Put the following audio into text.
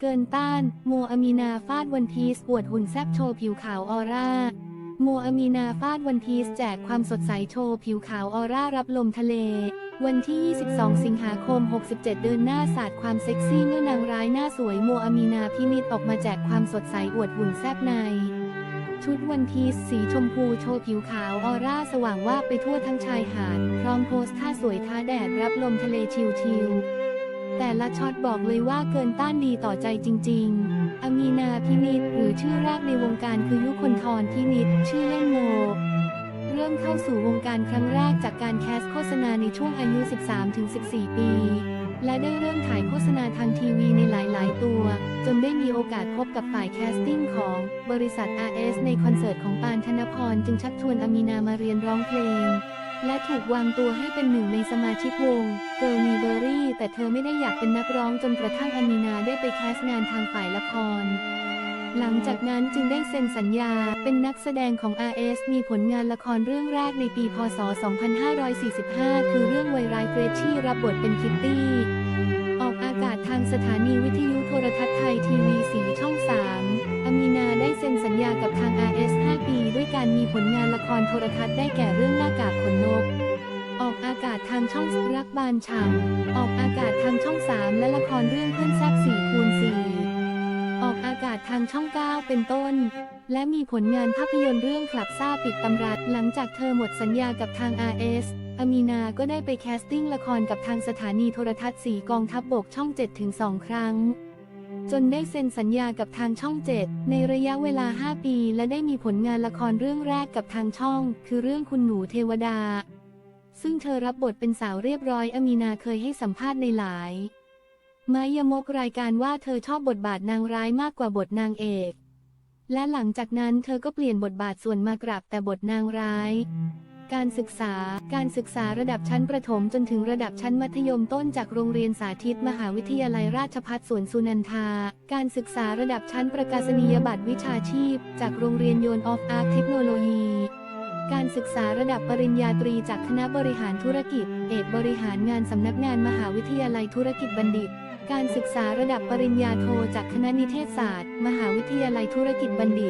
เกินต้าน โมอามีนาฟาดวันพีซอวดหุ่นแซบโชว์ผิวขาวออร่า โมอามีนาฟาดวันพีซแจกความสดใสโชว์ผิวขาวออร่ารับลมทะเล วันที่ 22 สิงหาคม 67 เดินหน้าศาสาดความเซ็กซี่เมื่อนางร้ายหน้าสวยโมอามีนาพินิจออกมาแจกความสดใสอวดหุ่นแซบใน ชุดวันพีซสีชมพูโชว์ผิวขาวออร่าสว่างว่าไปทั่วทั้งชายหาด พร้อมโพสท่าสวยท้าแดดรับลมทะเลชิลๆ แต่ละช็อตบอกเลยว่าเกินต้านดีต่อใจจริง ๆอามีนาพินิจหรือชื่อแรกในวงการคือยุคนทรพินิจชื่อเล่นโม เริ่มเข้าสู่วงการครั้งแรกจากการแคสโฆษณาในช่วงอายุ 13-14 ปี และได้เริ่มถ่ายโฆษณาทางทีวีในหลาย ๆ ตัว จนได้มีโอกาสพบกับฝ่ายแคสติ้งของบริษัท RS ในคอนเสิร์ตของปานธนพรจึงชักชวนอามีนามาเรียนร้องเพลง และถูกวางตัวให้เป็นหนึ่งในสมาชิกวงเกิร์ลมีเบอรี่แต่เธอไม่ได้อยากเป็นนักร้องจนกระทั่งอามีนาได้ไปแคสงานทางฝ่ายละคร หลังจากนั้นจึงได้เซ็นสัญญาเป็นนักแสดงของ RS มีผลงานละครเรื่องแรกในปี พศ 2545 คือเรื่องไวรายเฟรชชี่รับบทเป็นคิตตี้ ออกอากาศทางสถานีวิทยุโทรทัศน์ไทยทีวีสีช่อง รโทรทัศน์ได้แก่เรื่องหน้ากากขนนก ออกอากาศทางช่องรักบานฉ่ำออกอากาศทางช่อง 3 และละครเรื่องเพื่อนแซบ4คูณ4ออกอากาศทางช่อง 9 เป็นต้น และมีผลงานภาพยนตร์เรื่องคลับซ่าปิดตำราหลังจากเธอหมดสัญญากับทาง RS อามีนาก็ได้ไปแคสติ้งละครกับทางสถานีโทรทัศน์สีกองทัพบบกช่อง 7 ถึง 2 ครั้ง จนได้เซ็นสัญญากับทางช่อง 7 ในระยะเวลา 5 ปี และได้มีผลงานละครเรื่องแรกกับทางช่อง คือเรื่องคุณหนูเทวดา ซึ่งเธอรับบทเป็นสาวเรียบร้อยอามีนาเคยให้สัมภาษณ์ในหลาย มายมกรายการว่าเธอชอบบทบาทนางร้ายมากกว่าบทนางเอก และหลังจากนั้นเธอก็เปลี่ยนบทบาทส่วนมากราบแต่บทนางร้าย การศึกษา การศึกษาระดับชั้นประถมจนถึงระดับชั้นมัธยมต้นจากโรงเรียนสาธิตมหาวิทยาลัยราชภัฏสวนสุนันทา การศึกษาระดับชั้นประกาศนียบัตรวิชาชีพ จากโรงเรียนโยนออฟอาร์เทคโนโลยีการศึกษาระดับปริญญาตรีจากคณะบริหารธุรกิจ เอกบริหารงานสำนักงานมหาวิทยาลัยธุรกิจบัณฑิต การศึกษาระดับปริญญาโทจากคณะนิเทศศาสตร์ มหาวิทยาลัยธุรกิจบัณฑิต